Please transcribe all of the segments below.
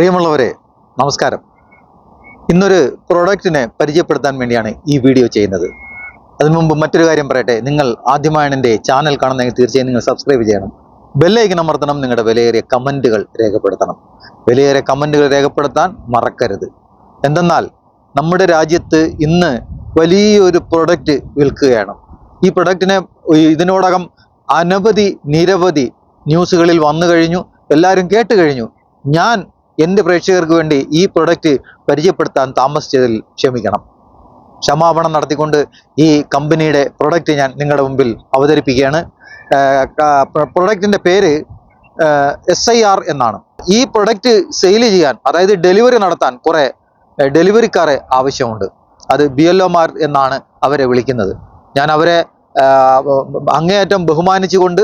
പ്രിയമുള്ളവരെ നമസ്കാരം. ഇന്നൊരു പ്രോഡക്റ്റിനെ പരിചയപ്പെടുത്താൻ വേണ്ടിയാണ് ഈ വീഡിയോ ചെയ്യുന്നത്. അതിനു മുമ്പ് മറ്റൊരു കാര്യം പറയട്ടെ നിങ്ങൾ ആദ്യമായാണ് എന്റെ ചാനൽ കാണുന്നെങ്കിൽ തീർച്ചയായും നിങ്ങൾ സബ്സ്ക്രൈബ് ചെയ്യണം. ബെല്ലൈക്കൻ അമർത്തണം നിങ്ങളുടെ വിലയേറിയ കമന്റുകൾ രേഖപ്പെടുത്തണം. വിലയേറിയ കമന്റുകൾ രേഖപ്പെടുത്താൻ മറക്കരുത്. എന്തെന്നാൽ നമ്മുടെ രാജ്യത്ത് ഇന്ന് വലിയൊരു പ്രൊഡക്റ്റ് വിൽക്കുകയാണ്. ഈ പ്രൊഡക്റ്റിനെ ഇതിനോടകം അനവധി നിരവധി ന്യൂസുകളിൽ വന്നു കഴിഞ്ഞു എല്ലാവരും കേട്ട് കഴിഞ്ഞു. ഞാൻ എന്റെ പ്രേക്ഷകർക്ക് വേണ്ടി ഈ പ്രൊഡക്റ്റ് പരിചയപ്പെടുത്താൻ താമസിച്ചതിൽ ക്ഷമിക്കണം. ക്ഷമാപണം നടത്തിക്കൊണ്ട് ഈ കമ്പനിയുടെ പ്രൊഡക്റ്റ് ഞാൻ നിങ്ങളുടെ മുമ്പിൽ അവതരിപ്പിക്കുകയാണ്. പ്രൊഡക്റ്റിന്റെ പേര് എസ് ഐ ആർ എന്നാണ്. ഈ പ്രൊഡക്റ്റ് സെയിൽ ചെയ്യാൻ അതായത് ഡെലിവറി നടത്താൻ കുറേ ഡെലിവറിക്കാരെ ആവശ്യമുണ്ട്. അത് ബി എൽ ഒമാർ എന്നാണ് അവരെ വിളിക്കുന്നത്. ഞാൻ അവരെ അങ്ങേയറ്റം ബഹുമാനിച്ചുകൊണ്ട്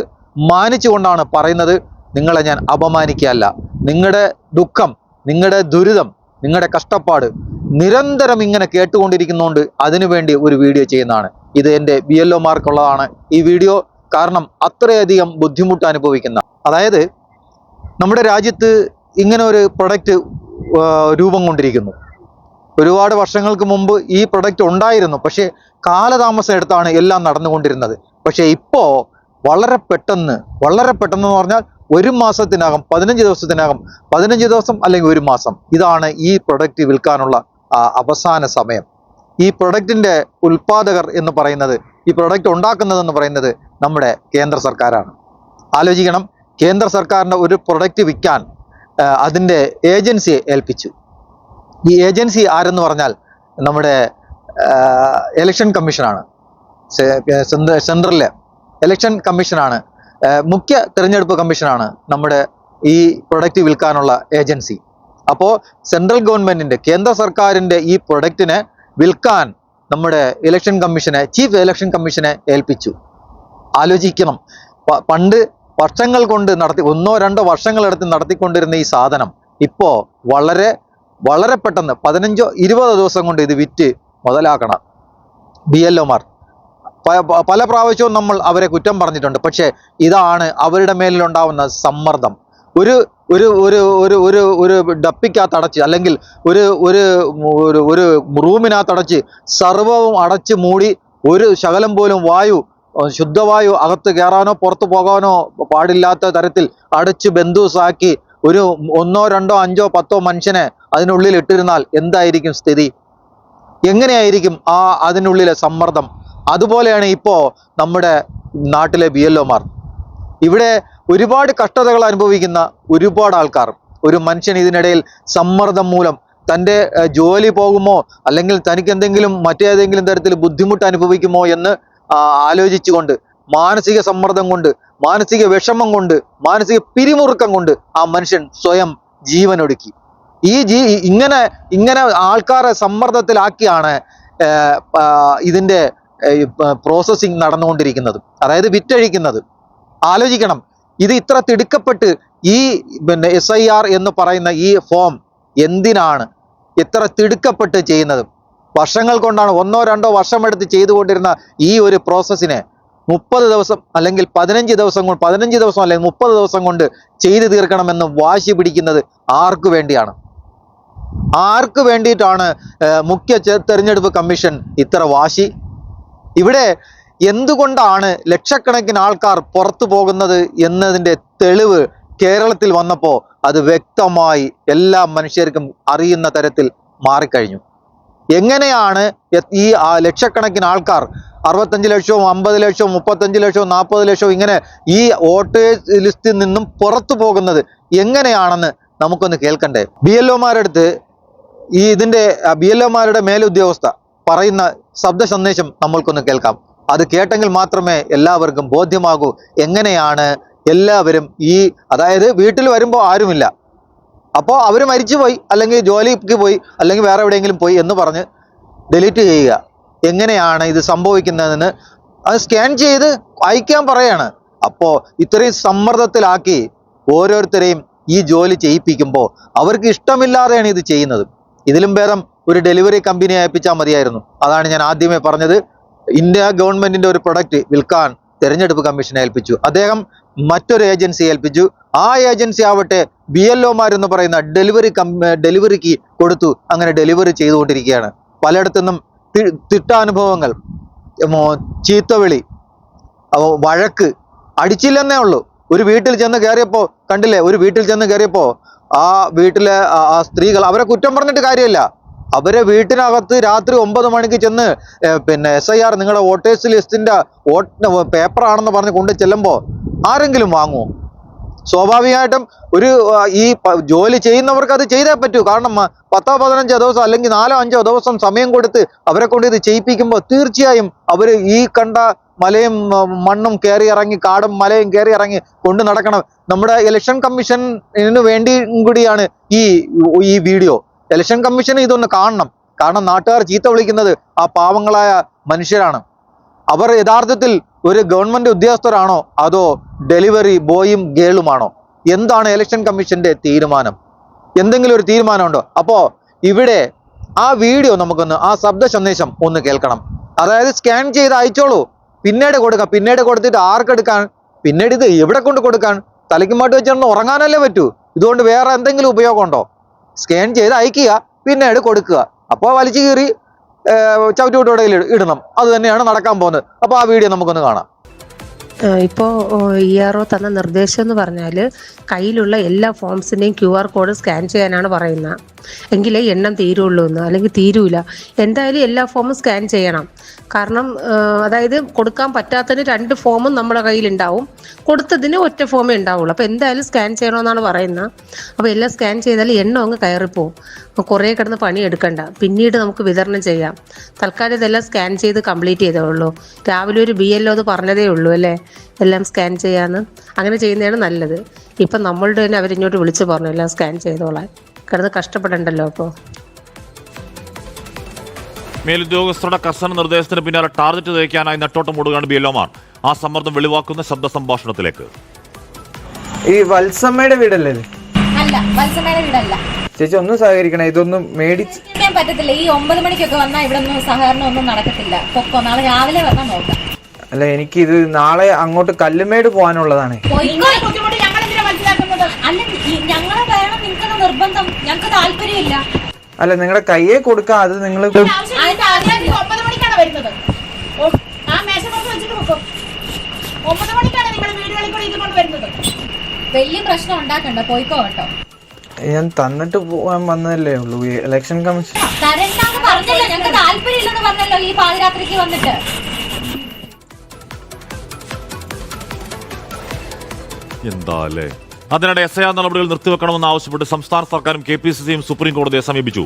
മാനിച്ചുകൊണ്ടാണ് പറയുന്നത്. നിങ്ങളെ ഞാൻ അപമാനിക്കുകയല്ല. നിങ്ങളുടെ ദുഃഖം നിങ്ങളുടെ ദുരിതം നിങ്ങളുടെ കഷ്ടപ്പാട് നിരന്തരം ഇങ്ങനെ കേട്ടുകൊണ്ടിരിക്കുന്നതുകൊണ്ട് അതിനുവേണ്ടി ഒരു വീഡിയോ ചെയ്യുന്നതാണ്. ഇത് എന്റെ ബി എൽ ഒമാർക്കുള്ളതാണ് ഈ വീഡിയോ കാരണം അത്രയധികം ബുദ്ധിമുട്ട് അനുഭവിക്കുന്ന. അതായത് നമ്മുടെ രാജ്യത്ത് ഇങ്ങനെ ഒരു പ്രൊഡക്റ്റ് രൂപം കൊണ്ടിരിക്കുന്നു. ഒരുപാട് വർഷങ്ങൾക്ക് മുമ്പ് ഈ പ്രൊഡക്റ്റ് ഉണ്ടായിരുന്നു. പക്ഷേ കാലതാമസം എടുത്താണ് എല്ലാം നടന്നുകൊണ്ടിരുന്നത്. പക്ഷേ ഇപ്പോൾ വളരെ പെട്ടെന്ന് വളരെ പെട്ടെന്ന് പറഞ്ഞാൽ ഒരു മാസത്തിനകം പതിനഞ്ച് ദിവസത്തിനകം പതിനഞ്ച് ദിവസം അല്ലെങ്കിൽ ഒരു മാസം. ഇതാണ് ഈ പ്രൊഡക്റ്റ് വിൽക്കാനുള്ള അവസാന സമയം. ഈ പ്രൊഡക്റ്റിന്റെ ഉൽപാദകർ എന്ന് പറയുന്നത് ഈ പ്രൊഡക്റ്റ് ഉണ്ടാക്കുന്നതെന്ന് പറയുന്നത് നമ്മുടെ കേന്ദ്ര സർക്കാരാണ്. ആലോചിക്കണം കേന്ദ്ര സർക്കാരിന്റെ ഒരു പ്രൊഡക്റ്റ് വിൽക്കാൻ അതിന്റെ ഏജൻസിയെ ഏൽപ്പിച്ചു. ഈ ഏജൻസി ആരെന്ന് പറഞ്ഞാൽ നമ്മുടെ ഇലക്ഷൻ കമ്മീഷനാണ് സെൻട്രലിലെ ഇലക്ഷൻ കമ്മീഷനാണ് മുഖ്യ തിരഞ്ഞെടുപ്പ് കമ്മീഷനാണ് നമ്മുടെ ഈ പ്രൊഡക്റ്റ് വിൽക്കാനുള്ള ഏജൻസി. അപ്പോൾ സെൻട്രൽ ഗവൺമെന്റിന്റെ കേന്ദ്ര സർക്കാരിന്റെ ഈ പ്രൊഡക്റ്റിനെ വിൽക്കാൻ നമ്മുടെ ഇലക്ഷൻ കമ്മീഷനെ ചീഫ് ഇലക്ഷൻ കമ്മീഷനെ ഏൽപ്പിച്ചു. ആലോചിക്കണം. പണ്ട് വർഷങ്ങൾ കൊണ്ട് നടത്തി ഒന്നോ രണ്ടോ വർഷങ്ങളെടുത്ത് നടത്തിക്കൊണ്ടിരുന്ന ഈ സാധനം ഇപ്പോൾ വളരെ വളരെ പെട്ടെന്ന് പതിനഞ്ചോ ഇരുപതോ ദിവസം കൊണ്ട് ഇത് വിറ്റ് മുതലാക്കണം. ബി എൽ ഒമാർ പല പ്രാവശ്യവും നമ്മൾ അവരെ കുറ്റം പറഞ്ഞിട്ടുണ്ട്. പക്ഷേ ഇതാണ് അവരുടെ മേലിലുണ്ടാവുന്ന സമ്മർദ്ദം. ഒരു ഒരു ഒരു ഒരു ഒരു ഒരു ഡപ്പിക്കകത്ത് അടച്ച് അല്ലെങ്കിൽ ഒരു ഒരു ഒരു റൂമിനകത്ത് അടച്ച് സർവവും അടച്ച് മൂടി ഒരു ശകലം പോലും വായു ശുദ്ധവായു അകത്ത് കയറാനോ പുറത്തു പോകാനോ പാടില്ലാത്ത തരത്തിൽ അടച്ച് ബന്ധുസാക്കി ഒരു ഒന്നോ രണ്ടോ അഞ്ചോ പത്തോ മനുഷ്യനെ അതിനുള്ളിൽ ഇട്ടിരുന്നാൽ എന്തായിരിക്കും സ്ഥിതി? എങ്ങനെയായിരിക്കും ആ അതിനുള്ളിലെ സമ്മർദ്ദം? അതുപോലെയാണ് ഇപ്പോൾ നമ്മുടെ നാട്ടിലെ ബി ഇവിടെ ഒരുപാട് കഷ്ടതകൾ അനുഭവിക്കുന്ന ഒരുപാട് ആൾക്കാർ ഒരു മനുഷ്യൻ ഇതിനിടയിൽ സമ്മർദ്ദം മൂലം തന്റെ ജോലി പോകുമോ അല്ലെങ്കിൽ തനിക്ക് എന്തെങ്കിലും മറ്റേതെങ്കിലും തരത്തിൽ ബുദ്ധിമുട്ട് അനുഭവിക്കുമോ എന്ന് ആലോചിച്ചുകൊണ്ട് മാനസിക സമ്മർദ്ദം കൊണ്ട് മാനസിക വിഷമം കൊണ്ട് മാനസിക പിരിമുറുക്കം കൊണ്ട് ആ മനുഷ്യൻ സ്വയം ജീവനൊടുക്കി. ഈ ജീ ഇങ്ങനെ ഇങ്ങനെ ആൾക്കാരെ സമ്മർദ്ദത്തിലാക്കിയാണ് ഇതിന്റെ പ്രോസസ്സിങ് നടന്നുകൊണ്ടിരിക്കുന്നത്. അതായത് വിറ്റഴിക്കുന്നത്. ആലോചിക്കണം. ഇത് ഇത്ര തിടുക്കപ്പെട്ട് ഈ പിന്നെ എസ് ഐ ആർ എന്ന് പറയുന്ന ഈ ഫോം എന്തിനാണ് ഇത്ര തിടുക്കപ്പെട്ട് ചെയ്യുന്നത്? വർഷങ്ങൾ കൊണ്ടാണ് ഒന്നോ രണ്ടോ വർഷമെടുത്ത് ചെയ്തുകൊണ്ടിരുന്ന ഈ ഒരു പ്രോസസ്സിനെ മുപ്പത് ദിവസം അല്ലെങ്കിൽ പതിനഞ്ച് ദിവസം കൊണ്ട് പതിനഞ്ച് ദിവസം അല്ലെങ്കിൽ മുപ്പത് ദിവസം കൊണ്ട് ചെയ്തു തീർക്കണമെന്ന് വാശി പിടിക്കുന്നത് ആർക്കു വേണ്ടിയാണ്? ആർക്ക് വേണ്ടിയിട്ടാണ് മുഖ്യ തെരഞ്ഞെടുപ്പ് കമ്മീഷൻ ഇത്ര വാശി ഇവിടെ എന്തുകൊണ്ടാണ് ലക്ഷക്കണക്കിന് ആൾക്കാർ പുറത്തു പോകുന്നത് എന്നതിന്റെ തെളിവ് കേരളത്തിൽ വന്നപ്പോൾ അത് വ്യക്തമായി എല്ലാ മനുഷ്യർക്കും അറിയുന്ന തരത്തിൽ മാറിക്കഴിഞ്ഞു. എങ്ങനെയാണ് ഈ ലക്ഷക്കണക്കിന് ആൾക്കാർ അറുപത്തഞ്ച് ലക്ഷവും അമ്പത് ലക്ഷവും മുപ്പത്തഞ്ച് ലക്ഷവും നാൽപ്പത് ലക്ഷവും ഇങ്ങനെ ഈ വോട്ടേഴ്സ് ലിസ്റ്റിൽ നിന്നും പുറത്തു പോകുന്നത് എങ്ങനെയാണെന്ന് നമുക്കൊന്ന് കേൾക്കണ്ടേ? ബി എൽ ഒമാരടുത്ത് ഈ ഇതിന്റെ ബി എൽ ഒമാരുടെ മേലുദ്യോഗസ്ഥ പറയുന്ന ശബ്ദ സന്ദേശം നമ്മൾക്കൊന്ന് കേൾക്കാം. അത് കേട്ടെങ്കിൽ മാത്രമേ എല്ലാവർക്കും ബോധ്യമാകൂ എങ്ങനെയാണ് എല്ലാവരും ഈ അതായത് വീട്ടിൽ വരുമ്പോൾ ആരുമില്ല. അപ്പോൾ അവർ മരിച്ചുപോയി അല്ലെങ്കിൽ ജോലിക്ക് പോയി അല്ലെങ്കിൽ വേറെ എവിടെയെങ്കിലും പോയി എന്ന് പറഞ്ഞ് ഡിലീറ്റ് ചെയ്യുക. എങ്ങനെയാണ് ഇത് സംഭവിക്കുന്നതെന്ന് അത് സ്കാൻ ചെയ്ത് അയക്കാൻ പറയാണ്. അപ്പോൾ ഇത്രയും സമ്മർദ്ദത്തിലാക്കി ഓരോരുത്തരെയും ഈ ജോലി ചെയ്യിപ്പിക്കുമ്പോൾ അവർക്ക് ഇഷ്ടമില്ലാതെയാണ് ഇത് ചെയ്യുന്നത്. ഇതിലും ഭേദം ഒരു ഡെലിവറി കമ്പനിയെ ഏൽപ്പിച്ചാൽ മതിയായിരുന്നു. അതാണ് ഞാൻ ആദ്യമേ പറഞ്ഞത്. ഇന്ത്യ ഗവൺമെന്റിന്റെ ഒരു പ്രൊഡക്റ്റ് വിൽക്കാൻ തെരഞ്ഞെടുപ്പ് കമ്മീഷനെ ഏൽപ്പിച്ചു. അദ്ദേഹം മറ്റൊരു ഏജൻസി ഏൽപ്പിച്ചു. ആ ഏജൻസി ആവട്ടെ ബി എൽ പറയുന്ന ഡെലിവറി ഡെലിവറിക്ക് കൊടുത്തു. അങ്ങനെ ഡെലിവറി ചെയ്തുകൊണ്ടിരിക്കുകയാണ്. പലയിടത്തുനിന്നും തിട്ടാനുഭവങ്ങൾ. ചീത്തവിളി വഴക്ക് അടിച്ചില്ലെന്നേ ഉള്ളൂ. ഒരു വീട്ടിൽ ചെന്ന് കയറിയപ്പോൾ കണ്ടില്ലേ? ഒരു വീട്ടിൽ ചെന്ന് കയറിയപ്പോൾ ആ വീട്ടിലെ ആ സ്ത്രീകൾ അവരെ കുറ്റം പറഞ്ഞിട്ട് കാര്യമില്ല. അവരെ വീട്ടിനകത്ത് രാത്രി ഒമ്പത് മണിക്ക് ചെന്ന് പിന്നെ എസ് ഐ ആർ നിങ്ങളുടെ വോട്ടേഴ്സ് ലിസ്റ്റിന്റെ വോട്ട് പേപ്പറാണെന്ന് പറഞ്ഞ് കൊണ്ട് ചെല്ലുമ്പോൾ ആരെങ്കിലും വാങ്ങുമോ സ്വാഭാവികമായിട്ടും ഒരു ഈ ജോലി ചെയ്യുന്നവർക്ക് അത് ചെയ്തേ പറ്റൂ. കാരണം പത്തോ പതിനഞ്ചോ ദിവസം അല്ലെങ്കിൽ നാലോ അഞ്ചോ ദിവസം സമയം കൊടുത്ത് അവരെ കൊണ്ട് ഇത് ചെയ്യിപ്പിക്കുമ്പോൾ തീർച്ചയായും അവർ ഈ കണ്ട മലയും മണ്ണും കയറി ഇറങ്ങി കാടും മലയും കയറി ഇറങ്ങി കൊണ്ട് നടക്കണം. നമ്മുടെ ഇലക്ഷൻ കമ്മീഷന് വേണ്ടിയും കൂടിയാണ് ഈ ഈ വീഡിയോ. ഇലക്ഷൻ കമ്മീഷൻ ഇതൊന്ന് കാണണം. കാരണം നാട്ടുകാർ ചീത്ത വിളിക്കുന്നത് ആ പാവങ്ങളായ മനുഷ്യരാണ്. അവർ യഥാർത്ഥത്തിൽ ഒരു ഗവൺമെന്റ് ഉദ്യോഗസ്ഥരാണോ? അതോ ഡെലിവറി ബോയും ഗേളുമാണോ എന്താണ് ഇലക്ഷൻ കമ്മീഷന്റെ തീരുമാനം? എന്തെങ്കിലും ഒരു തീരുമാനമുണ്ടോ? അപ്പോ ഇവിടെ ആ വീഡിയോ നമുക്കൊന്ന് ആ ശബ്ദ സന്ദേശം ഒന്ന് കേൾക്കണം. അതായത് സ്കാൻ ചെയ്ത് അയച്ചോളൂ. പിന്നീട് കൊടുക്കാം. പിന്നീട് കൊടുത്തിട്ട് ആർക്കെടുക്കാൻ പിന്നീട് ഇത് എവിടെ കൊണ്ട് കൊടുക്കാൻ? തലയ്ക്ക് മാട്ട് വെച്ചാൽ ഉറങ്ങാനല്ലേ പറ്റൂ. ഇതുകൊണ്ട് വേറെ എന്തെങ്കിലും ഉപയോഗമുണ്ടോ? സ്കാൻ ചെയ്ത് അയക്കുക പിന്നീട് കൊടുക്കുക. അപ്പോൾ വലിച്ചു കീറി ചവിട്ടുകൂട്ടോടയിൽ ഇടണം. അത് തന്നെയാണ് നടക്കാൻ പോകുന്നത്. അപ്പോൾ ആ വീഡിയോ നമുക്കൊന്ന് കാണാം. ഇപ്പോൾ ഇ ആർ ഒ തന്ന നിർദ്ദേശം എന്ന് പറഞ്ഞാൽ കയ്യിലുള്ള എല്ലാ ഫോംസിന്റെയും ക്യു ആർ കോഡ് സ്കാൻ ചെയ്യാനാണ് പറയുന്നത് എങ്കിലേ എണ്ണം തീരുള്ളൂ എന്ന്. അല്ലെങ്കിൽ തീരൂല. എന്തായാലും എല്ലാ ഫോമും സ്കാൻ ചെയ്യണം. കാരണം അതായത് കൊടുക്കാൻ പറ്റാത്തതിന് രണ്ട് ഫോമും നമ്മുടെ കയ്യിലുണ്ടാവും. കൊടുത്തതിന് ഒറ്റ ഫോമേ ഉണ്ടാവുള്ളൂ. അപ്പോൾ എന്തായാലും സ്കാൻ ചെയ്യണമെന്നാണ് പറയുന്നത് അപ്പോൾ എല്ലാം സ്കാൻ ചെയ്താൽ എണ്ണം അങ്ങ് കയറിപ്പോവും. അപ്പോൾ കുറേ കിടന്ന് പണി എടുക്കണ്ട. പിന്നീട് നമുക്ക് വിതരണം ചെയ്യാം. തൽക്കാലം ഇതെല്ലാം സ്കാൻ ചെയ്ത് കംപ്ലീറ്റ് ചെയ്തേ ഉള്ളൂ. രാവിലെ ഒരു ബി എൽ അത് പറഞ്ഞതേ ഉള്ളൂ അല്ലേ? എല്ലാം സ്കാൻ ചെയ്യാമെന്ന് അങ്ങനെ ചെയ്യുന്നതാണ് നല്ലത്. ഇപ്പം നമ്മളുടെ തന്നെ അവരിങ്ങോട്ട് വിളിച്ച് പറഞ്ഞു എല്ലാം സ്കാൻ ചെയ്തോളാൻ. കിടന്ന് കഷ്ടപ്പെടണ്ടല്ലോ അപ്പോൾ മേലുദ്യോഗസ്ഥരുടെ കർശന നിർദ്ദേശത്തിന് പിന്നാലെ ടാർഗറ്റ് തേക്കാനായി നെട്ടോട്ടം ഓടുകയാണ് ബി എൽഒമാർ ആ സമ്മർദ്ദം വെളിവാക്കുന്ന ശബ്ദ സംഭാഷണത്തിലേക്ക്. ഈ വത്സമ്മയുടെ വീടല്ലേ? അല്ല വത്സമ്മയുടെ വീടല്ല. ചേച്ചി ഒന്നും സഹകരിക്കണേ. ഇതൊന്നും മേടിച്ച് ചെയ്യാൻ പറ്റത്തില്ല. ഈ ഒമ്പത് മണിക്കൊക്കെ വന്നാൽ ഇവിടെ ഒന്നും സഹകരണം ഒന്നും നടക്കത്തില്ല. പൊക്കോ നാളെ രാവിലെ വന്നാൽ നോക്കാം. അല്ല എനിക്ക് ഇത് നാളെ അങ്ങോട്ട് കല്ലുമേട് പോകാനുള്ളതാണ്. അല്ല നിങ്ങളുടെ കയ്യെ കൊടുക്കാം. അത് നിങ്ങൾ വലിയ പ്രശ്നം ഉണ്ടാക്കണ്ട. പോയിക്കോ കേട്ടോ. ഞാൻ തന്നിട്ട് പോകാൻ വന്നതല്ലേ ഉള്ളൂ. ഇലക്ഷൻ കമ്മീഷൻ എന്താല്ലേ പറഞ്ഞല്ലോ. ഞങ്ങൾക്ക് താല്പര്യമില്ലെന്ന് പറഞ്ഞല്ലോ ഈ പാതിരാത്രിക്ക് വന്നിട്ട്. എന്താ അല്ലേ അതിനിടെ എസ് ഐ ആർ നടപടികൾ നിർത്തിവെക്കണമെന്ന് ആവശ്യപ്പെട്ട് സംസ്ഥാന സർക്കാരും കെ പി സി സിയും സുപ്രീം കോടതിയെ സമീപിച്ചു.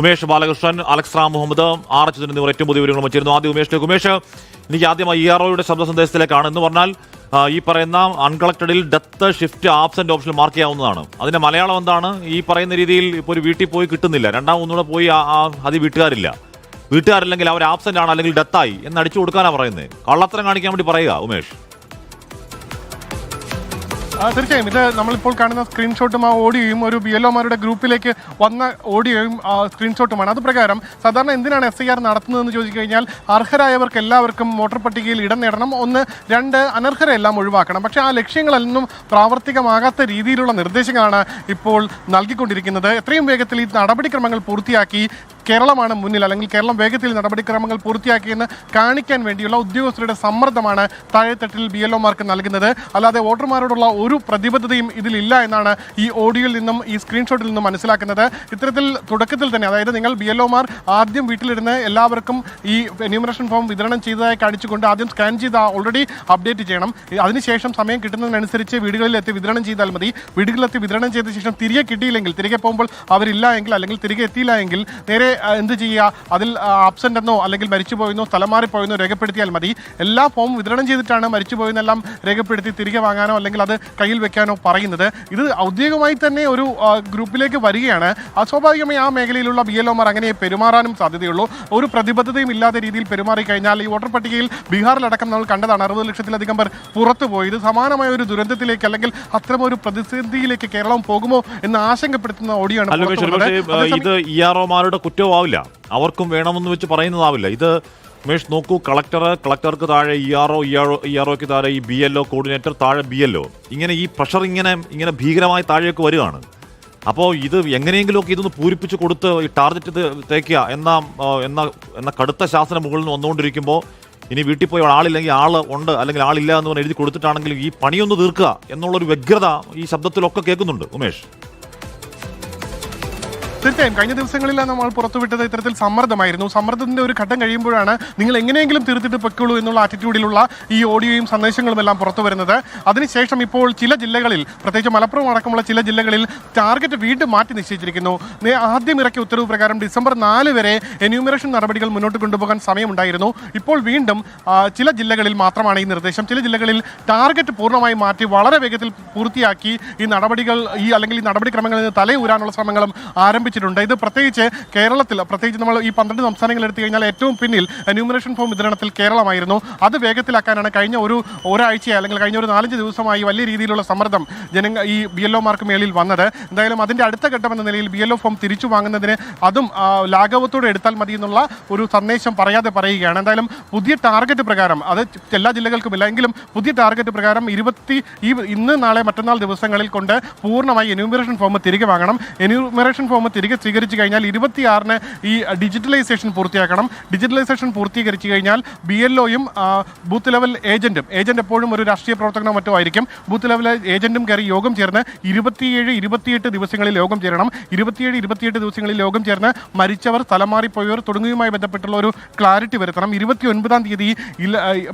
Umesh Balakrishnan Alex Ram Muhammad R H എന്നിവർ ഏറ്റവും പുതിയ വിവരങ്ങളും വച്ചിരുന്നു ആദ്യം ഉമേഷിലേക്ക് ഉമേഷ് എനിക്ക് ആദ്യമായി ഇ ആർ ഒയുടെ ശബ്ദ സന്ദേശത്തിലേക്കാണ് എന്ന് പറഞ്ഞാൽ ഈ പറയുന്ന അൺകളക്റ്റഡിൽ death shift absent option mark ചെയ്യാവുന്നതാണ്. അതിന്റെ മലയാളം എന്താണ്? ഈ പറയുന്ന രീതിയിൽ ഇപ്പോൾ ഒരു വീട്ടിൽ പോയി കിട്ടുന്നില്ല. രണ്ടാം ഒന്നുകൂടെ പോയി അത് വീട്ടുകാരില്ല. വീട്ടുകാരില്ലെങ്കിൽ അവർ ആബ്സെന്റ് ആണ് അല്ലെങ്കിൽ ഡെത്തായി എന്ന് അടിച്ചു കൊടുക്കാനാണ് പറയുന്നത് കള്ളത്തരം കാണിക്കാൻ വേണ്ടി പറയുക ഉമേഷ്. തീർച്ചയായും. ഇത് നമ്മളിപ്പോൾ കാണുന്ന സ്ക്രീൻഷോട്ടും ആ ഓഡിയോയും ഒരു ബി എൽ ഒമാരുടെ ഗ്രൂപ്പിലേക്ക് വന്ന ഓഡിയോയും സ്ക്രീൻഷോട്ടുമാണ് അത് പ്രകാരം സാധാരണ എന്തിനാണ് എസ് ഐ ആർ നടത്തുന്നതെന്ന് ചോദിച്ചു കഴിഞ്ഞാൽ അർഹരായവർക്ക് എല്ലാവർക്കും വോട്ടർ പട്ടികയിൽ ഇടം നേടണം. ഒന്ന് രണ്ട് അനർഹരെ എല്ലാം ഒഴിവാക്കണം. പക്ഷേ ആ ലക്ഷ്യങ്ങളൊന്നും പ്രാവർത്തികമാകാത്ത രീതിയിലുള്ള നിർദ്ദേശങ്ങളാണ് ഇപ്പോൾ നൽകിക്കൊണ്ടിരിക്കുന്നത്. എത്രയും വേഗത്തിൽ ഈ നടപടിക്രമങ്ങൾ പൂർത്തിയാക്കി കേരളമാണ് മുന്നിൽ അല്ലെങ്കിൽ കേരളം വേഗത്തിൽ നടപടിക്രമങ്ങൾ പൂർത്തിയാക്കിയെന്ന് കാണിക്കാൻ വേണ്ടിയുള്ള ഉദ്യോഗസ്ഥരുടെ സമ്മർദ്ദമാണ് താഴെത്തട്ടിൽ ബി എൽ ഒമാർക്ക് നൽകുന്നത്. അല്ലാതെ വോട്ടർമാരോടുള്ള ഒരു പ്രതിബദ്ധതയും ഇതിലില്ല എന്നാണ് ഈ ഓഡിയോയിൽ നിന്നും ഈ സ്ക്രീൻഷോട്ടിൽ നിന്നും മനസ്സിലാക്കുന്നത്. ഇത്തരത്തിൽ തുടക്കത്തിൽ തന്നെ അതായത് നിങ്ങൾ ബി എൽ ഒമാർ ആദ്യം വീട്ടിലിരുന്ന് എല്ലാവർക്കും ഈ എന്യൂമറേഷൻ ഫോം വിതരണം ചെയ്തതായി കാണിച്ചുകൊണ്ട് ആദ്യം സ്കാൻ ചെയ്ത് ഓൾറെഡി അപ്ഡേറ്റ് ചെയ്യണം. അതിനുശേഷം സമയം കിട്ടുന്നതിനനുസരിച്ച് വീടുകളിലെത്തി വിതരണം ചെയ്താൽ മതി. വീടുകളിലെത്തി വിതരണം ചെയ്ത ശേഷം തിരികെ കിട്ടിയില്ലെങ്കിൽ തിരികെ പോകുമ്പോൾ അവരില്ല എങ്കിൽ അല്ലെങ്കിൽ തിരികെ എത്തിയില്ല എങ്കിൽ നേരെ എന്ത് ചെയ്യുക? അതിൽ ആബ്സെന്റ് എന്നോ അല്ലെങ്കിൽ മരിച്ചു പോയെന്നോ സ്ഥലം മാറിപ്പോയെന്നോ രേഖപ്പെടുത്തിയാൽ മതി. എല്ലാ ഫോമും വിതരണം ചെയ്തിട്ടാണ് മരിച്ചു പോയെന്നെല്ലാം രേഖപ്പെടുത്തി തിരികെ വാങ്ങാനോ അല്ലെങ്കിൽ അത് കയ്യിൽ വെക്കാനോ പറയുന്നത്. ഇത് ഔദ്യോഗികമായി തന്നെ ഒരു ഗ്രൂപ്പിലേക്ക് വരികയാണ്. അസ്വാഭാവികമായി സ്വാഭാവികമായി ആ മേഖലയിലുള്ള ബി എൽ ഒമാർ അങ്ങനെ പെരുമാറാനും സാധ്യതയുള്ളൂ. ഒരു പ്രതിബദ്ധതയും ഇല്ലാത്ത രീതിയിൽ പെരുമാറി കഴിഞ്ഞാൽ ഈ വോട്ടർ പട്ടികയിൽ ബീഹാറിലടക്കം നമ്മൾ കണ്ടതാണ്. അറുപത് ലക്ഷത്തിലധികം പേർ പുറത്തു പോയത് സമാനമായ ഒരു ദുരന്തത്തിലേക്ക് അല്ലെങ്കിൽ അത്തരമൊരു പ്രതിസന്ധിയിലേക്ക് കേരളം പോകുമോ എന്ന് ആശങ്കപ്പെടുത്തുന്ന ഓടിയാണ് ഇത് ഇ ആർ ഒമാരുടെ ആവില്ല അവർക്കും വേണമെന്ന് വെച്ച് പറയുന്നതാവില്ല. ഇത് ഉമേഷ് നോക്കൂ കളക്ടർ കളക്ടർക്ക് താഴെ E R O E R E R ഒക്ക് താഴെ ഈ ബി എൽ ഒ കോർഡിനേറ്റർ താഴെ ബി എൽ ഒ. ഇങ്ങനെ ഈ പ്രഷർ ഇങ്ങനെ ഇങ്ങനെ ഭീകരമായി താഴേക്ക് വരികയാണ്. അപ്പോൾ ഇത് എങ്ങനെയെങ്കിലുമൊക്കെ ഇതൊന്ന് പൂരിപ്പിച്ച് കൊടുത്ത് ഈ ടാർഗറ്റ് തേക്കുക എന്ന എന്ന എന്ന കടുത്ത ശാസനം മുകളിൽ നിന്ന് വന്നുകൊണ്ടിരിക്കുമ്പോൾ ഇനി വീട്ടിൽ പോയി ആളില്ലെങ്കിൽ ആൾ ഉണ്ട് അല്ലെങ്കിൽ ആളില്ല എന്ന് പറഞ്ഞ് എഴുതി കൊടുത്തിട്ടാണെങ്കിലും ഈ പണിയൊന്ന് തീർക്കുക എന്നുള്ളൊരു വ്യഗ്രത ഈ ശബ്ദത്തിലൊക്കെ കേൾക്കുന്നുണ്ട് ഉമേഷ്. തീർച്ചയായും കഴിഞ്ഞ ദിവസങ്ങളിൽ നമ്മൾ പുറത്തുവിട്ടത് ഇത്തരത്തിൽ സമ്മർദ്ദമായിരുന്നു. സമ്മർദ്ദത്തിന്റെ ഒരു ഘട്ടം കഴിയുമ്പോഴാണ് നിങ്ങൾ എങ്ങനെയെങ്കിലും തീർത്തിട്ട് പൊയ്ക്കുള്ളൂ എന്നുള്ള ആറ്റിറ്റ്യൂഡിലുള്ള ഈ ഓഡിയോയും സന്ദേശങ്ങളും എല്ലാം പുറത്തു വരുന്നത്. അതിനുശേഷം ഇപ്പോൾ ചില ജില്ലകളിൽ പ്രത്യേകിച്ച് മലപ്പുറം അടക്കമുള്ള ചില ജില്ലകളിൽ ടാർഗറ്റ് വീണ്ടും മാറ്റി നിശ്ചയിച്ചിരിക്കുന്നു. ആദ്യം ഇറക്കിയ ഉത്തരവ് പ്രകാരം ഡിസംബർ നാല് വരെ എന്യൂമറേഷൻ നടപടികൾ മുന്നോട്ട് കൊണ്ടുപോകാൻ സമയമുണ്ടായിരുന്നു. ഇപ്പോൾ വീണ്ടും ചില ജില്ലകളിൽ മാത്രമാണ് ഈ നിർദ്ദേശം. ചില ജില്ലകളിൽ ടാർഗറ്റ് പൂർണമായി മാറ്റി വളരെ വേഗത്തിൽ പൂർത്തിയാക്കി ഈ നടപടികൾ ഈ അല്ലെങ്കിൽ ഈ നടപടിക്രമങ്ങളിൽ നിന്ന് തലയൂരാനുള്ള ശ്രമങ്ങളും ആരംഭിച്ചിട്ടുണ്ട് ഇത് പ്രത്യേകിച്ച് കേരളത്തിൽ പ്രത്യേകിച്ച് നമ്മൾ ഈ പന്ത്രണ്ട് സംസ്ഥാനങ്ങൾ എടുത്തു കഴിഞ്ഞാൽ ഏറ്റവും പിന്നിൽ ന്യൂമറേഷൻ ഫോം വിതരണത്തിൽ കേരളമായിരുന്നു. അത് വേഗത്തിലാക്കാനാണ് കഴിഞ്ഞ ഒരു ഒരാഴ്ച അല്ലെങ്കിൽ കഴിഞ്ഞ ഒരു നാലഞ്ച് ദിവസമായി വലിയ രീതിയിലുള്ള സമ്മർദ്ദം ജനങ്ങൾ ഈ ബി എൽ ഒമാർക്ക് മേളിൽ വന്നത്. എന്തായാലും അതിന്റെ അടുത്ത ഘട്ടം എന്ന നിലയിൽ ബി എൽ ഒ ഫോം തിരിച്ചു വാങ്ങുന്നതിന് അതും ലാഘവത്തോടെ എടുത്താൽ മതി എന്നുള്ള ഒരു സന്ദേശം പറയാതെ പറയുകയാണ്. എന്തായാലും പുതിയ ടാർഗറ്റ് പ്രകാരം അത് എല്ലാ ജില്ലകൾക്കുമില്ല എങ്കിലും പുതിയ ടാർഗറ്റ് പ്രകാരം ഇരുപത്തി ഈ ഇന്ന് നാളെ മറ്റന്നാൾ ദിവസങ്ങളിൽ കൊണ്ട് പൂർണമായി എന്യൂമറേഷൻ ഫോം തിരികെ വാങ്ങണം. എന്യൂമറേഷൻ ഫോം തിരികെ സ്വീകരിച്ചു കഴിഞ്ഞാൽ ഇരുപത്തിയാറിന് ഈ ഡിജിറ്റലൈസേഷൻ പൂർത്തിയാക്കണം. ഡിജിറ്റലൈസേഷൻ പൂർത്തീകരിച്ചു കഴിഞ്ഞാൽ ബി എൽ ഒയും ബൂത്ത് ലെവൽ ഏജന്റും ഏജന്റ് എപ്പോഴും ഒരു രാഷ്ട്രീയ പ്രവർത്തകനോ മറ്റോ ആയിരിക്കും. ബൂത്ത് ലെവൽ ഏജന്റും കയറി യോഗം ചേർന്ന് ഇരുപത്തിയേഴ് ഇരുപത്തിയെട്ട് ദിവസങ്ങളിൽ യോഗം ചേരണം. ഇരുപത്തിയേഴ് ഇരുപത്തിയെട്ട് ദിവസങ്ങളിൽ യോഗം ചേർന്ന് മരിച്ചവർ സ്ഥലമാറിപ്പോയവർ തുടങ്ങിയുമായി ബന്ധപ്പെട്ടുള്ള ഒരു ക്ലാരിറ്റി വരുത്തണം. ഇരുപത്തി ഒൻപതാം തീയതി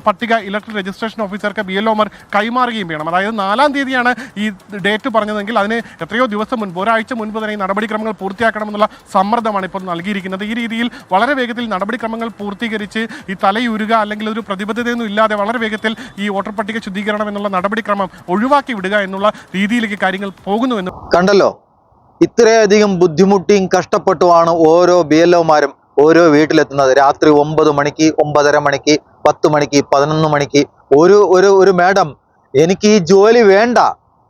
പട്ടിക ഇലക്ട്രൽ രജിസ്ട്രേഷൻ ഓഫീസർക്ക് ബി എൽ കൈമാറുകയും വേണം. അതായത് നാലാം തീയതിയാണ് ഈ ഡേറ്റ് പറഞ്ഞതെങ്കിൽ അതിന് എത്രയോ ദിവസം മുൻപ് ഒരാഴ്ച മുൻപ് തന്നെ ഈ നടപടിക്രമങ്ങൾ പൂർത്തിയാക്കണമെന്നുള്ള സമ്മർദ്ദമാണ് ഇപ്പോൾ നൽകിയിരിക്കുന്നത്. ഈ രീതിയിൽ വളരെ വേഗത്തിൽ നടപടിക്രമങ്ങൾ പൂർത്തീകരിച്ച് ഈ തലയുരുക അല്ലെങ്കിൽ ഒരു പ്രതിബദ്ധതയൊന്നും ഇല്ലാതെ വളരെ വേഗത്തിൽ ഈ വോട്ടർ പട്ടിക ശുദ്ധീകരണം എന്നുള്ള നടപടിക്രമം ഒഴിവാക്കി വിടുക എന്നുള്ള രീതിയിലേക്ക് കാര്യങ്ങൾ പോകുന്നുവെന്ന് കണ്ടല്ലോ? ഇത്രയധികം ബുദ്ധിമുട്ടിയും കഷ്ടപ്പെട്ടുമാണ് ഓരോ ബി എൽ ഒമാരും ഓരോ വീട്ടിലെത്തുന്നത്. രാത്രി ഒമ്പത് മണിക്ക് ഒമ്പതര മണിക്ക് പത്ത് മണിക്ക് പതിനൊന്ന് മണിക്ക്. ഒരു ഒരു ഒരു മാഡം എനിക്ക് ഈ ജോലി വേണ്ട.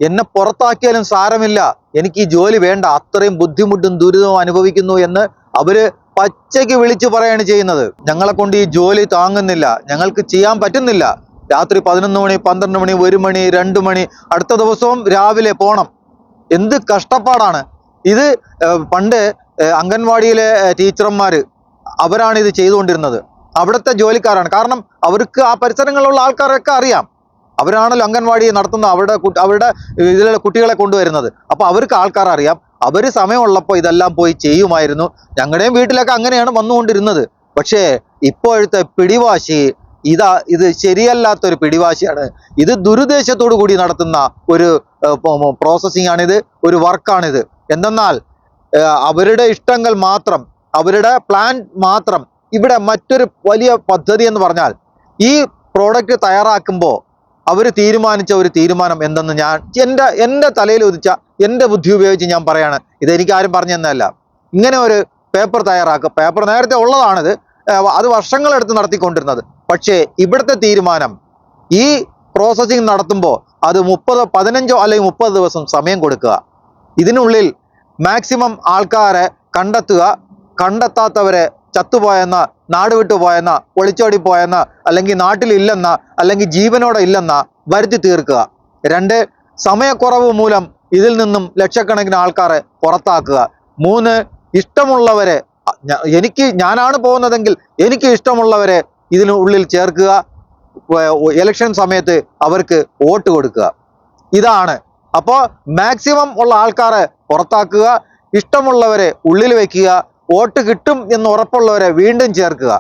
എന്നെ പുറത്താക്കിയാലും സാരമില്ല. എനിക്ക് ഈ ജോലി വേണ്ട. അത്രയും ബുദ്ധിമുട്ടും ദുരിതവും അനുഭവിക്കുന്നു എന്ന് അവർ പച്ചയ്ക്ക് വിളിച്ചു പറയാണ് ചെയ്യുന്നത്. ഞങ്ങളെ കൊണ്ട് ഈ ജോലി താങ്ങുന്നില്ല. ഞങ്ങൾക്ക് ചെയ്യാൻ പറ്റുന്നില്ല. രാത്രി പതിനൊന്ന് മണി പന്ത്രണ്ട് മണി ഒരു മണി രണ്ട് മണി അടുത്ത ദിവസവും രാവിലെ പോണം. എന്ത് കഷ്ടപ്പാടാണ്. ഇത് പണ്ട് അംഗൻവാടിയിലെ ടീച്ചർമാർ അവരാണ് ഇത് ചെയ്തുകൊണ്ടിരുന്നത്. അവിടുത്തെ ജോലിക്കാരാണ്. കാരണം അവർക്ക് ആ പരിസരങ്ങളിലുള്ള ആൾക്കാരൊക്കെ അറിയാം. അവരാണല്ലോ അംഗൻവാടി നടത്തുന്ന അവരുടെ അവരുടെ ഇതിലുള്ള കുട്ടികളെ കൊണ്ടുവരുന്നത്. അപ്പൊ അവർക്ക് ആൾക്കാർ അറിയാം. അവർ സമയമുള്ളപ്പോൾ ഇതെല്ലാം പോയി ചെയ്യുമായിരുന്നു. ഞങ്ങളുടെയും വീട്ടിലൊക്കെ അങ്ങനെയാണ് വന്നുകൊണ്ടിരുന്നത്. പക്ഷേ ഇപ്പോഴത്തെ പിടിവാശി ഇതാ ഇത് ശരിയല്ലാത്തൊരു പിടിവാശിയാണ്. ഇത് ദുരുദ്ദേശത്തോടു കൂടി നടത്തുന്ന ഒരു പ്രോസസ്സിംഗ് ആണിത് ഒരു വർക്കാണിത്. എന്തെന്നാൽ അവരുടെ ഇഷ്ടങ്ങൾ മാത്രം അവരുടെ പ്ലാൻ മാത്രം ഇവിടെ മറ്റൊരു വലിയ പദ്ധതി എന്ന് പറഞ്ഞാൽ ഈ പ്രോഡക്റ്റ് തയ്യാറാക്കുമ്പോൾ അവർ തീരുമാനിച്ച ഒരു തീരുമാനം എന്തെന്ന് ഞാൻ എന്റെ എന്റെ തലയിൽ ഉദിച്ച എന്റെ ബുദ്ധി ഉപയോഗിച്ച് ഞാൻ പറയാണ്. ഇതെനിക്ക് ആരും പറഞ്ഞു തന്നതല്ല ഇങ്ങനെ ഒരു പേപ്പർ തയ്യാറാക്കുക പേപ്പർ നേരത്തെ ഉള്ളതാണിത്. അത് വർഷങ്ങളെടുത്ത് നടത്തിക്കൊണ്ടിരുന്നത്. പക്ഷേ ഇവിടുത്തെ തീരുമാനം ഈ പ്രോസസ്സിങ് നടത്തുമ്പോൾ അത് മുപ്പതോ പതിനഞ്ചോ അല്ലെങ്കിൽ മുപ്പത് ദിവസം സമയം കൊടുക്കുക. ഇതിനുള്ളിൽ മാക്സിമം ആൾക്കാരെ കണ്ടെത്തുക കണ്ടെത്താത്തവരെ ചത്തുപോയെന്ന നാട് വിട്ടു പോയെന്ന ഒളിച്ചോടി പോയെന്ന അല്ലെങ്കിൽ നാട്ടിലില്ലെന്ന അല്ലെങ്കിൽ ജീവനോടെ ഇല്ലെന്ന വരുത്തി തീർക്കുക. രണ്ട് സമയക്കുറവ് മൂലം ഇതിൽ നിന്നും ലക്ഷക്കണക്കിന് ആൾക്കാരെ പുറത്താക്കുക. മൂന്ന് ഇഷ്ടമുള്ളവരെ എനിക്ക് ഞാനാണ് പോകുന്നതെങ്കിൽ എനിക്ക് ഇഷ്ടമുള്ളവരെ ഇതിനുള്ളിൽ ചേർക്കുക. ഇലക്ഷൻ സമയത്ത് അവർക്ക് വോട്ട് കൊടുക്കുക. ഇതാണ്. അപ്പോൾ മാക്സിമം ഉള്ള ആൾക്കാരെ പുറത്താക്കുക. ഇഷ്ടമുള്ളവരെ ഉള്ളിൽ വെക്കുക വോട്ട് കിട്ടും എന്ന് ഉറപ്പുള്ളവരെ വീണ്ടും ചേർക്കുക.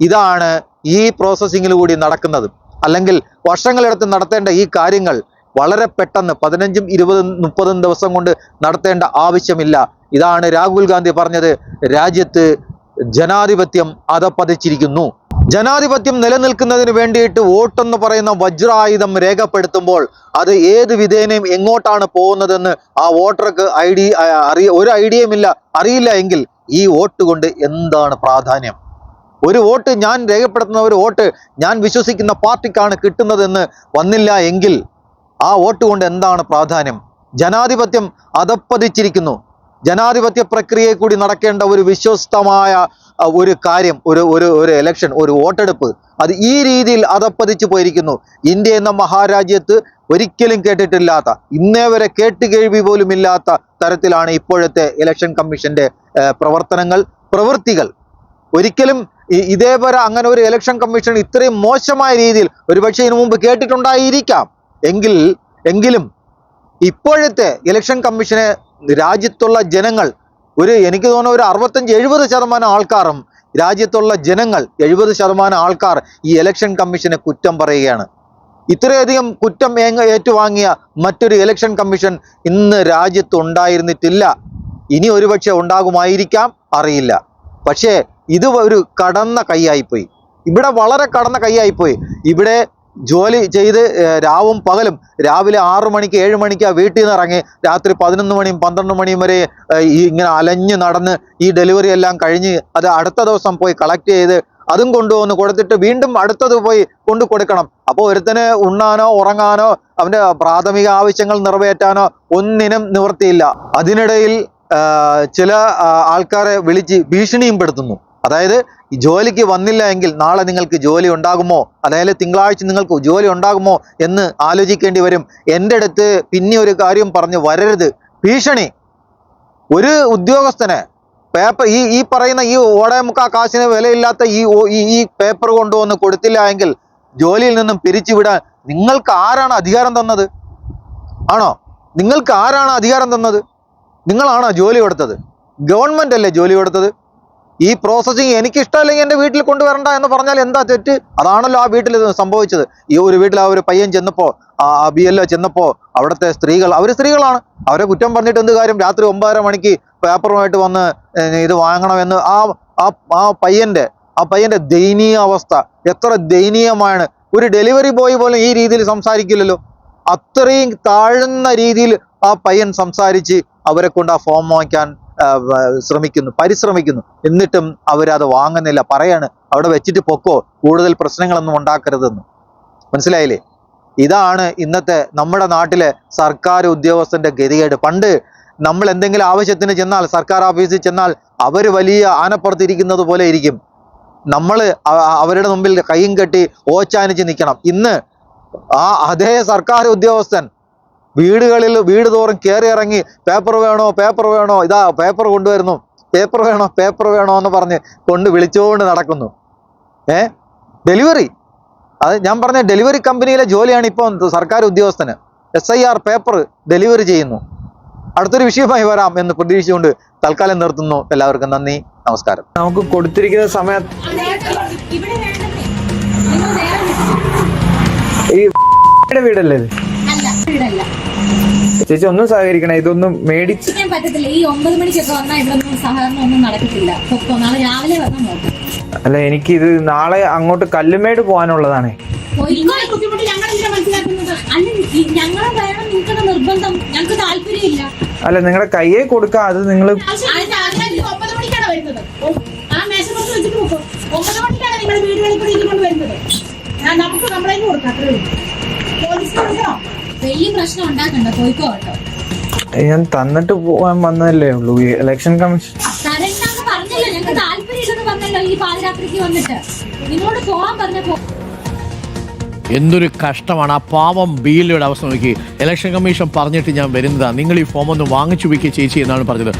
ഇതാണ് ഈ പ്രോസസ്സിങ്ങിൽ കൂടി നടക്കുന്നത്. അല്ലെങ്കിൽ വർഷങ്ങളെടുത്ത് നടത്തേണ്ട ഈ കാര്യങ്ങൾ വളരെ പെട്ടെന്ന് പതിനഞ്ചും ഇരുപതും മുപ്പതും ദിവസം കൊണ്ട് നടത്തേണ്ട ആവശ്യമില്ല. ഇതാണ് രാഹുൽ ഗാന്ധി പറഞ്ഞത്. രാജ്യത്ത് ജനാധിപത്യം അതപ്പതിച്ചിരിക്കുന്നു ജനാധിപത്യം നിലനിൽക്കുന്നതിന് വേണ്ടിയിട്ട് വോട്ടെന്ന് പറയുന്ന വജ്രായുധം രേഖപ്പെടുത്തുമ്പോൾ അത് ഏത് വിധേനയും എങ്ങോട്ടാണ് പോകുന്നതെന്ന് ആ വോട്ടർക്ക് ഐഡി അറിയ ഒരു ഐഡിയയും ഇല്ല. അറിയില്ല എങ്കിൽ ഈ വോട്ട് കൊണ്ട് എന്താണ് പ്രാധാന്യം? ഒരു വോട്ട് ഞാൻ രേഖപ്പെടുത്തുന്ന ഒരു വോട്ട് ഞാൻ വിശ്വസിക്കുന്ന പാർട്ടിക്കാണ് കിട്ടുന്നതെന്ന് വന്നില്ല എങ്കിൽ ആ വോട്ട് കൊണ്ട് എന്താണ് പ്രാധാന്യം? ജനാധിപത്യം അതപ്പതിച്ചിരിക്കുന്നു. ജനാധിപത്യ പ്രക്രിയയിൽ കൂടി നടക്കേണ്ട ഒരു വിശ്വസ്തമായ ഒരു കാര്യം ഒരു ഒരു ഒരു ഇലക്ഷൻ ഒരു വോട്ടെടുപ്പ് അത് ഈ രീതിയിൽ അതപ്പതിച്ചു പോയിരിക്കുന്നു. ഇന്ത്യ എന്ന മഹാരാജ്യത്ത് ഒരിക്കലും കേട്ടിട്ടില്ലാത്ത ഇന്നേ വരെ കേട്ട് കേൾവി പോലും ഇല്ലാത്ത തരത്തിലാണ് ഇപ്പോഴത്തെ ഇലക്ഷൻ കമ്മീഷന്റെ പ്രവർത്തനങ്ങൾ പ്രവൃത്തികൾ. ഒരിക്കലും ഇതേപോലെ അങ്ങനെ ഒരു ഇലക്ഷൻ കമ്മീഷൻ ഇത്രയും മോശമായ രീതിയിൽ ഒരുപക്ഷെ ഇതിനു മുമ്പ് കേട്ടിട്ടുണ്ടായിരിക്കാം. എങ്കിൽ എങ്കിലും ഇപ്പോഴത്തെ ഇലക്ഷൻ കമ്മീഷനെ രാജ്യത്തുള്ള ജനങ്ങൾ ഒരു എനിക്ക് തോന്നുന്ന ഒരു അറുപത്തഞ്ച് എഴുപത് ശതമാനം ആൾക്കാരും രാജ്യത്തുള്ള ജനങ്ങൾ എഴുപത് ശതമാനം ആൾക്കാർ ഈ ഇലക്ഷൻ കമ്മീഷനെ കുറ്റം പറയുകയാണ്. ഇത്രയധികം കുറ്റം ഏറ്റുവാങ്ങിയ മറ്റൊരു ഇലക്ഷൻ കമ്മീഷൻ ഇന്ന് രാജ്യത്ത് ഉണ്ടായിരുന്നിട്ടില്ല ഇനി ഒരുപക്ഷെ ഉണ്ടാകുമായിരിക്കാം അറിയില്ല. പക്ഷേ ഇത് ഒരു കടന്ന കൈയായിപ്പോയി. ഇവിടെ വളരെ കടന്ന കൈയായിപ്പോയി. ഇവിടെ ജോലി ചെയ്ത് രാവും പകലും രാവിലെ ആറു മണിക്ക് ഏഴ് മണിക്ക് വീട്ടിൽ നിന്ന് ഇറങ്ങി രാത്രി പതിനൊന്ന് മണിയും പന്ത്രണ്ട് മണിയും വരെ ഇങ്ങനെ അലഞ്ഞ് നടന്ന് ഈ ഡെലിവറി എല്ലാം കഴിഞ്ഞ് അത് അടുത്ത ദിവസം പോയി കളക്ട് ചെയ്ത് അതും കൊണ്ടുവന്ന് കൊടുത്തിട്ട് വീണ്ടും അടുത്തത് പോയി കൊണ്ടു കൊടുക്കണം. അപ്പോൾ ഒരുത്തന് ഉണ്ണാനോ ഉറങ്ങാനോ അവന്റെ പ്രാഥമിക ആവശ്യങ്ങൾ നിറവേറ്റാനോ ഒന്നിനും നിവൃത്തിയില്ല. അതിനിടയിൽ ചില ആൾക്കാരെ വിളിച്ച് ഭീഷണിയും പെടുത്തുന്നു അതായത് ജോലിക്ക് വന്നില്ല എങ്കിൽ നാളെ നിങ്ങൾക്ക് ജോലി ഉണ്ടാകുമോ? അതായത് തിങ്കളാഴ്ച നിങ്ങൾക്ക് ജോലി ഉണ്ടാകുമോ എന്ന് ആലോചിക്കേണ്ടി വരും. എന്റെ അടുത്ത് പിന്നെ ഒരു കാര്യം പറഞ്ഞ് വരരുത്. ഭീഷണി. ഒരു ഉദ്യോഗസ്ഥനെ പേപ്പർ ഈ ഈ പറയുന്ന ഈ ഓടേ മുക്കാ കാശിന് വിലയില്ലാത്ത ഈ ഈ ഈ പേപ്പർ കൊണ്ടുവന്ന് കൊടുത്തില്ല എങ്കിൽ ജോലിയിൽ നിന്നും പിരിച്ചുവിടാൻ നിങ്ങൾക്ക് ആരാണ് അധികാരം തന്നത്? ആണോ? നിങ്ങൾക്ക് ആരാണ് അധികാരം തന്നത്? നിങ്ങളാണോ ജോലി കൊടുത്തത്? ഗവൺമെന്റ് അല്ലേ ജോലി കൊടുത്തത്? ഈ പ്രോസസ്സിങ് എനിക്കിഷ്ടമല്ലെങ്കിൽ എന്റെ വീട്ടിൽ കൊണ്ടുവരണ്ട എന്ന് പറഞ്ഞാൽ എന്താ തെറ്റ്? അതാണല്ലോ ആ വീട്ടിൽ സംഭവിച്ചത്. ഈ ഒരു വീട്ടിൽ ആ ഒരു പയ്യൻ ചെന്നപ്പോൾ ആ ബി എൽ ചെന്നപ്പോൾ അവിടുത്തെ സ്ത്രീകൾ അവർ സ്ത്രീകളാണ്. അവരെ കുറ്റം പറഞ്ഞിട്ട് എന്ത് കാര്യം? രാത്രി ഒമ്പതര മണിക്ക് പേപ്പറുമായിട്ട് വന്ന് ഇത് വാങ്ങണമെന്ന് ആ ആ പയ്യന്റെ ആ പയ്യന്റെ ദയനീയ അവസ്ഥ എത്ര ദയനീയമാണ്. ഒരു ഡെലിവറി ബോയ് പോലും ഈ രീതിയിൽ സംസാരിക്കില്ലല്ലോ. അത്രയും താഴ്ന്ന രീതിയിൽ ആ പയ്യൻ സംസാരിച്ച് അവരെ കൊണ്ട് ആ ഫോം വാങ്ങിക്കാൻ ശ്രമിക്കുന്നു പരിശ്രമിക്കുന്നു. എന്നിട്ടും അവരത് വാങ്ങുന്നില്ല. പറയാണ് അവിടെ വെച്ചിട്ട് പൊക്കോ കൂടുതൽ പ്രശ്നങ്ങളൊന്നും ഉണ്ടാക്കരുതെന്ന്. മനസ്സിലായില്ലേ? ഇതാണ് ഇന്നത്തെ നമ്മുടെ നാട്ടിലെ സർക്കാർ ഉദ്യോഗസ്ഥന്റെ ഗതികേട്. പണ്ട് നമ്മൾ എന്തെങ്കിലും ആവശ്യത്തിന് ചെന്നാൽ സർക്കാർ ഓഫീസിൽ ചെന്നാൽ അവർ വലിയ ആനപ്പുറത്തിരിക്കുന്നത് പോലെ ഇരിക്കും. നമ്മൾ അവരുടെ മുമ്പിൽ കൈയും കെട്ടി ഓച്ചാനിച്ച് നിൽക്കണം. ഇന്ന് ആ അതേ സർക്കാർ ഉദ്യോഗസ്ഥൻ വീടുകളിൽ വീട് തോറും കയറി ഇറങ്ങി പേപ്പർ വേണോ പേപ്പർ വേണോ ഇതാ പേപ്പർ കൊണ്ടുവരുന്നു. പേപ്പർ വേണോ പേപ്പർ വേണോ എന്ന് പറഞ്ഞ് കൊണ്ട് വിളിച്ചുകൊണ്ട് നടക്കുന്നു. ഏ? ഡെലിവറി അത് ഞാൻ പറഞ്ഞ ഡെലിവറി കമ്പനിയിലെ ജോലിയാണ് ഇപ്പോൾ സർക്കാർ ഉദ്യോഗസ്ഥന്. S I R paper delivery ചെയ്യുന്നു. അടുത്തൊരു വിഷയമായി വരാം എന്ന് പ്രതീക്ഷിച്ചുകൊണ്ട് തൽക്കാലം നിർത്തുന്നു. എല്ലാവർക്കും നന്ദി. നമസ്കാരം. നമുക്ക് കൊടുത്തിരിക്കുന്ന വിട്ടു. ഈ വീടല്ല. ചേച്ചി ഒന്നും സഹകരിക്കണേ ഇതൊന്നും മേടിച്ച് പറ്റത്തില്ല. ഈ ഒമ്പത് മണിക്കൊക്കെ വന്നാൽ ഇവിടെ ഒന്നും സഹകരണം ഒന്നും നടക്കത്തില്ല. നാളെ രാവിലെ വന്നാൽ നോക്കാം. അല്ല എനിക്ക് ഇത് നാളെ അങ്ങോട്ട് കല്ലുമേട് പോകാനുള്ളതാണേ. മനസ്സിലാക്കുന്നത്? അല്ല നിങ്ങളുടെ കയ്യെ കൊടുക്കാം അത് നിങ്ങൾ നമുക്ക് കംപ്ലൈന്റ് കൊടുക്കാം വലിയ പ്രശ്നം ഉണ്ടാക്കണ്ട പോയിക്കോ കേട്ടോ. ഞാൻ തന്നിട്ട് പോവാൻ വന്നതല്ലേ ഉള്ളൂ. ഇലക്ഷൻ കമ്മീഷൻ തരണ്ടാന്ന് പറഞ്ഞല്ലോ ഞങ്ങൾക്ക് താല്പര്യമില്ലെന്ന് പറഞ്ഞല്ലോ ഈ പാതിരാത്രിക്ക് വന്നിട്ട്. നിങ്ങളോട് പോവാൻ പറഞ്ഞപ്പോ എന്തൊരു കഷ്ടമാണ്. ആ പാവം ബിയിലയുടെ അവസ്ഥ നോക്കി. ഇലക്ഷൻ കമ്മീഷൻ പറഞ്ഞിട്ട് ഞാൻ വരുന്നതാണ് നിങ്ങൾ ഈ ഫോം ഒന്ന് വാങ്ങിച്ചു വയ്ക്കുക ചേച്ചി എന്നാണ് പറഞ്ഞത്.